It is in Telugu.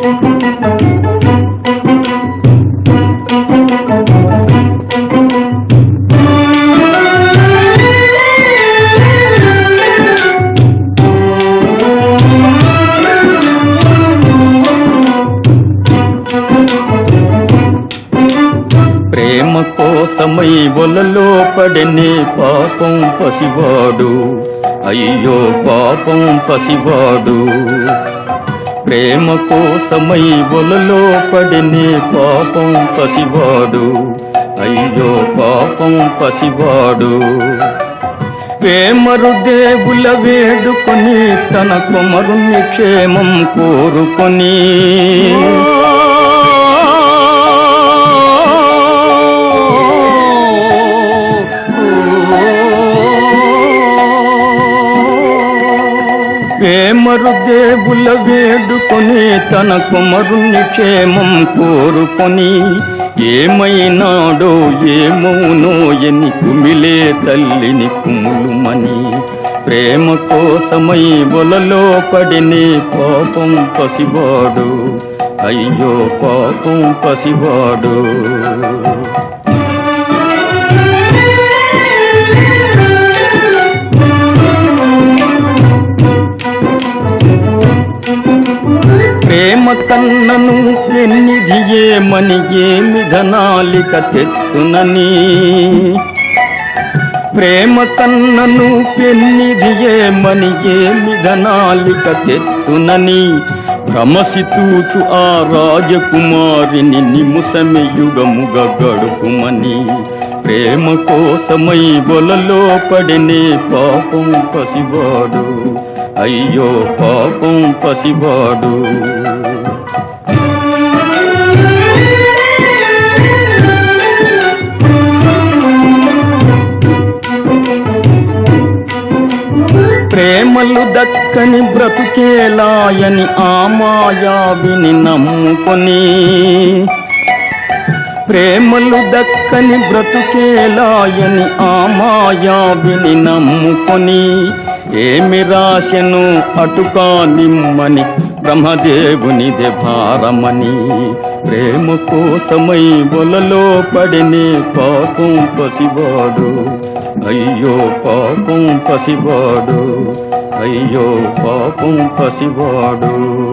ప్రేమ కోసమై వలలో పడని పాపం పసివాడు. అయ్యో పాపం పసివాడు. ప్రేమ కోసమై వలలో పడని పాపం పసివాడు. అయ్యో పాపం పసివాడు. ప్రేమరు దేవుల వేడుకొని తన కుమరుని క్షేమం కోరుకొని. ప్రేమరు దేవుల వేడుకొని తన కుమరుని క్షేమం కోరుకొని ఏమైనాడో ఏమౌనో ఎని కుమిలే తల్లిని కుములుమని. ప్రేమ కోసమై బొలలో పడిని పాపం పసివాడు. అయ్యో పాపం పసివాడు. ప్రేమ కన్నను ఏమని ఏమి ధనాలిక తెచ్చునని? ప్రేమ కన్నను పెన్నిధియేమని ఏమి ధనాలిక తెచ్చునని? భ్రమసి తూచు ఆ రాజకుమారిని నిముసమి యుగముగ గడుపుమని? ప్రేమ కోసమై బొలలో పడినే పాపం పసివాడు. అయ్యో పాపం పసివాడు. ప్రేమలు దక్కని బ్రతుకేలాయని ఆ మాయావిని నమ్ముకొని ప్రేమలు దక్కని బ్రతుకేలాయని ఆ మాయావిని నమ్ముకొని ఏమి రాశను అటుకా నిమ్మని బ్రహ్మదేవునిదే భారమని ప్రేమ కోసమై బొలలో పడినే పాపం పసివాడు అయ్యో పాపం పసివాడు. అయ్యో పాపం పసివాడు.